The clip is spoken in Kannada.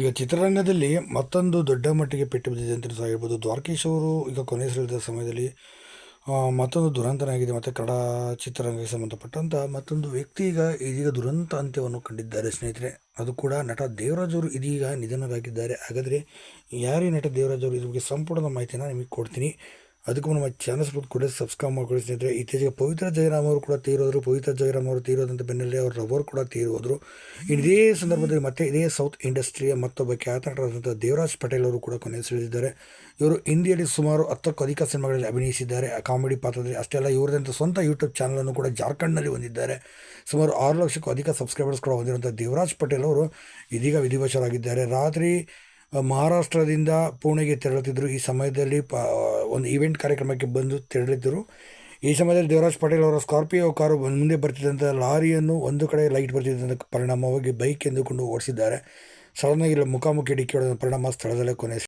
ಈಗ ಚಿತ್ರರಂಗದಲ್ಲಿ ಮತ್ತೊಂದು ದೊಡ್ಡ ಮಟ್ಟಿಗೆ ಪೆಟ್ಟು ಬಿದ್ದಿದೆ ಅಂತ ಹೇಳ್ಬೋದು. ದ್ವಾರಕೀಶ್ ಅವರು ಈಗ ಕೊನೆಯುಸಿರೆಳೆದ ಸಮಯದಲ್ಲಿ ಮತ್ತೊಂದು ದುರಂತನಾಗಿದೆ, ಮತ್ತು ಕನ್ನಡ ಚಿತ್ರರಂಗಕ್ಕೆ ಸಂಬಂಧಪಟ್ಟಂಥ ಮತ್ತೊಂದು ವ್ಯಕ್ತಿ ಈಗ ಇದೀಗ ದುರಂತ ಅಂತ್ಯವನ್ನು ಕಂಡಿದ್ದಾರೆ ಸ್ನೇಹಿತರೆ. ಅದು ಕೂಡ ನಟ ದೇವರಾಜ್ ಅವರು ಇದೀಗ ನಿಧನರಾಗಿದ್ದಾರೆ. ಹಾಗಾದರೆ ಯಾರೇ ನಟ ದೇವರಾಜ್ ಅವರು, ಇದ್ರ ಬಗ್ಗೆ ಸಂಪೂರ್ಣ ಮಾಹಿತಿಯನ್ನು ನಿಮಗೆ ಕೊಡ್ತೀನಿ. ಅದಕ್ಕೂ ನಮ್ಮ ಚಾನಲ್ಸ್ ಕೂಡ ಸಬ್ಸ್ಕ್ರೈಬ್ ಮಾಡ್ಕೊಳ್ಳಿ ಸ್ನೇಹಿತರೆ. ಇತ್ತೀಚೆಗೆ ಪವಿತ್ರ ಜಯರಾಮ್ ಅವರು ಕೂಡ ತೀರೋದ್ರು. ಪವಿತ್ರ ಜಯರಾಮ್ ಅವರು ತೀರೋದಂತ ಬೆನ್ನಲ್ಲೇ ಅವರ ರವರು ಕೂಡ ತೀರೋದ್ರು. ಇದೇ ಸಂದರ್ಭದಲ್ಲಿ ಮತ್ತೆ ಇದೇ ಸೌತ್ ಇಂಡಸ್ಟ್ರಿಯ ಮತ್ತೊಬ್ಬ ಖ್ಯಾತ ನಟರಾದಂಥ ದೇವರಾಜ್ ಪಟೇಲ್ ಅವರು ಕೂಡ ಕೊನೆಯುಸಿರೆಳೆದಿದ್ದಾರೆ ಇವರು ಹಿಂದಿಯಲ್ಲಿ ಸುಮಾರು ಹತ್ತಕ್ಕೂ ಅಧಿಕ ಸಿನಿಮಾಗಳಲ್ಲಿ ಅಭಿನಯಿಸಿದ್ದಾರೆ. ಆ ಕಾಮಿಡಿ ಪಾತ್ರದಲ್ಲಿ ಅಷ್ಟೇ ಅಲ್ಲ ಇವರದಂಥ ಸ್ವಂತ ಯೂಟ್ಯೂಬ್ ಚಾನಲನ್ನು ಕೂಡ ಜಾರ್ಖಂಡ್ನಲ್ಲಿ ಹೊಂದಿದ್ದಾರೆ. ಸುಮಾರು ಆರು ಲಕ್ಷಕ್ಕೂ ಅಧಿಕ ಸಬ್ಸ್ಕ್ರೈಬರ್ಸ್ ಕೂಡ ಹೊಂದಿರುವಂಥ ದೇವರಾಜ್ ಪಟೇಲ್ ಅವರು ಇದೀಗ ವಿಧಿವಶರಾಗಿದ್ದಾರೆ. ರಾತ್ರಿ ಮಹಾರಾಷ್ಟ್ರದಿಂದ ಪುಣೆಗೆ ತೆರಳುತ್ತಿದ್ದರು. ಈ ಸಮಯದಲ್ಲಿ ಪ ಒಂದು ಈವೆಂಟ್ ಕಾರ್ಯಕ್ರಮಕ್ಕೆ ಬಂದು ತೆರಳಿದ್ದರು. ಈ ಸಮಯದಲ್ಲಿ ದೇವರಾಜ್ ಪಟೇಲ್ ಅವರ ಸ್ಕಾರ್ಪಿಯೋ ಕಾರು ಮುಂದೆ ಬರ್ತಿದ್ದಂಥ ಲಾರಿಯನ್ನು ಒಂದು ಕಡೆ ಲೈಟ್ ಬರ್ತಿದ್ದಂಥ ಪರಿಣಾಮವಾಗಿ ಬೈಕ್ ಎಂದುಕೊಂಡು ಓಡಿಸಿದ್ದಾರೆ. ಸಡನ್ನಾಗಿ ಇಲ್ಲಿ ಮುಖಾಮುಖಿ ಡಿಕ್ಕಿ ಹೊಡೆದ ಪರಿಣಾಮ ಸ್ಥಳದಲ್ಲೇ ಕೊನೆ